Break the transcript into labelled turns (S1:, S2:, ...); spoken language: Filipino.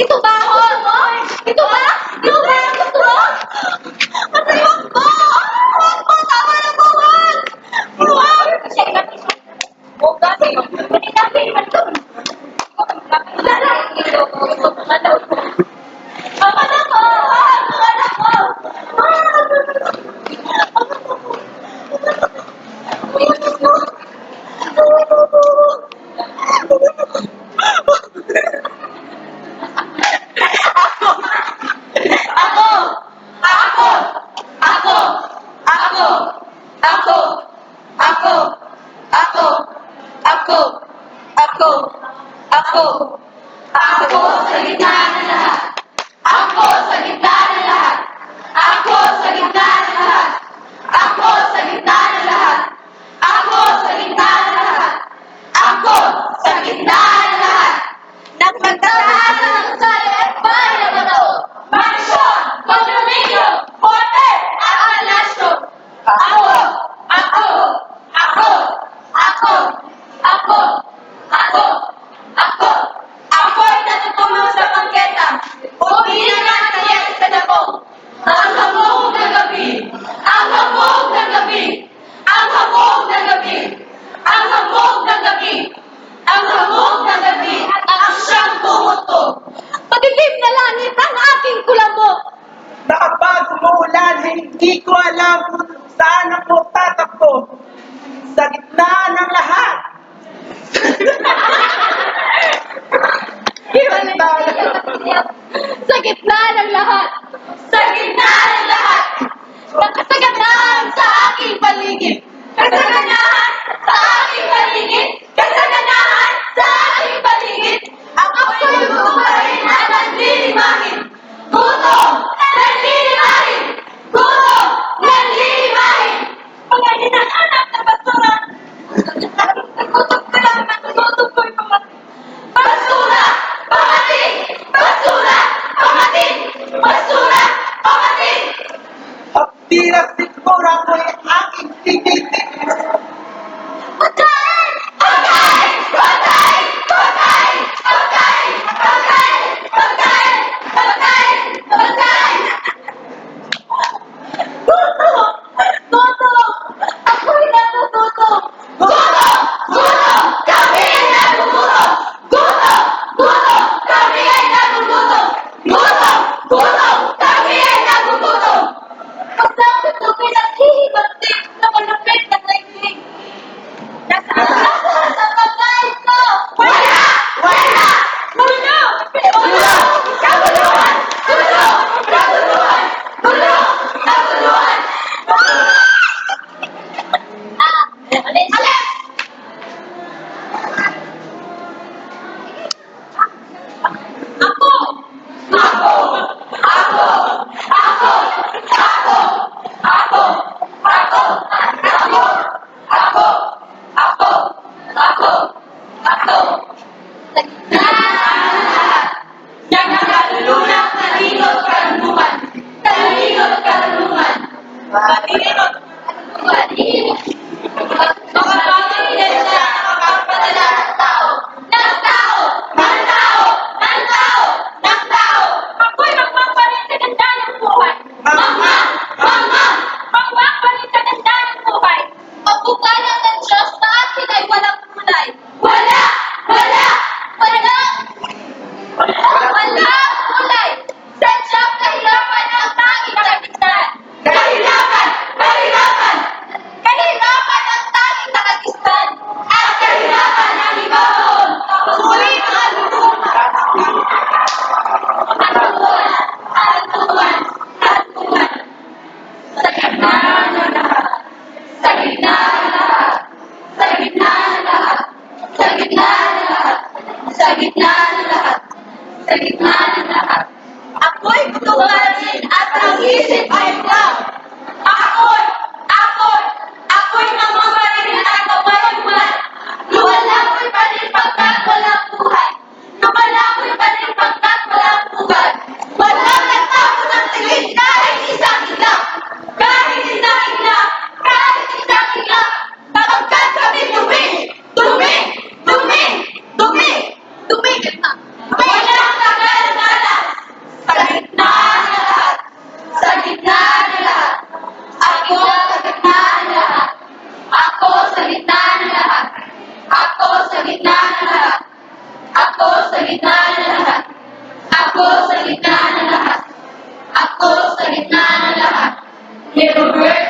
S1: 你懂吧 आपको आपको panit ang aking
S2: kulabo. Nakapag umuulan, hindi ko alam kung saan ako tatakbo. Sa gitna ng lahat.
S1: Sa gitna ng lahat. Sa gitna ng lahat. Kasaganaan sa aking paligid. Kasaganaan. gitna lahat. Sa lahat. Sa lahat. Sa lahat. Sa gitna ng lahat. Ako'y butuhanin at tangin gitna ng lahat. Ako sa gitna ng lahat. Ako sa gitna ng lahat. Ni Robert